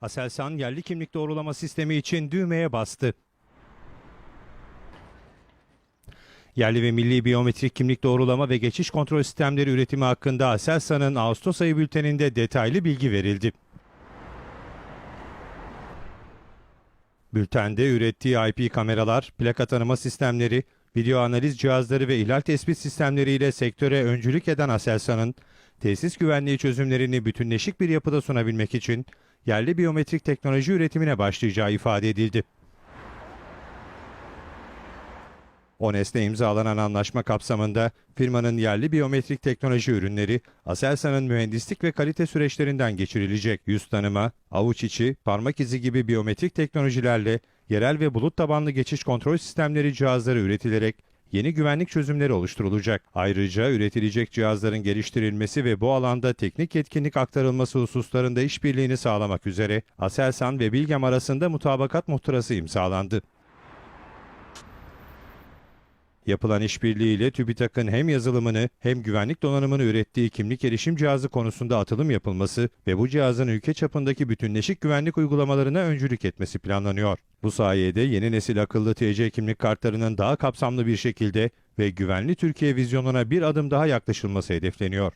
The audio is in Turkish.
Aselsan yerli kimlik doğrulama sistemi için düğmeye bastı. Yerli ve milli biyometrik kimlik doğrulama ve geçiş kontrol sistemleri üretimi hakkında Aselsan'ın Ağustos ayı bülteninde detaylı bilgi verildi. Bültende ürettiği IP kameralar, plaka tanıma sistemleri, video analiz cihazları ve ihlal tespit sistemleriyle sektöre öncülük eden Aselsan'ın tesis güvenliği çözümlerini bütünleşik bir yapıda sunabilmek için yerli biyometrik teknoloji üretimine başlayacağı ifade edildi. ONES'le imzalanan anlaşma kapsamında firmanın yerli biyometrik teknoloji ürünleri Aselsan'ın mühendislik ve kalite süreçlerinden geçirilecek. Yüz tanıma, avuç içi, parmak izi gibi biyometrik teknolojilerle yerel ve bulut tabanlı geçiş kontrol sistemleri cihazları üretilerek yeni güvenlik çözümleri oluşturulacak. Ayrıca üretilecek cihazların geliştirilmesi ve bu alanda teknik yetkinlik aktarılması hususlarında işbirliğini sağlamak üzere Aselsan ve Bilgem arasında mutabakat muhtırası imzalandı. Yapılan işbirliğiyle TÜBİTAK'ın hem yazılımını hem güvenlik donanımını ürettiği kimlik erişim cihazı konusunda atılım yapılması ve bu cihazın ülke çapındaki bütünleşik güvenlik uygulamalarına öncülük etmesi planlanıyor. Bu sayede yeni nesil akıllı TC kimlik kartlarının daha kapsamlı bir şekilde ve güvenli Türkiye vizyonuna bir adım daha yaklaşılması hedefleniyor.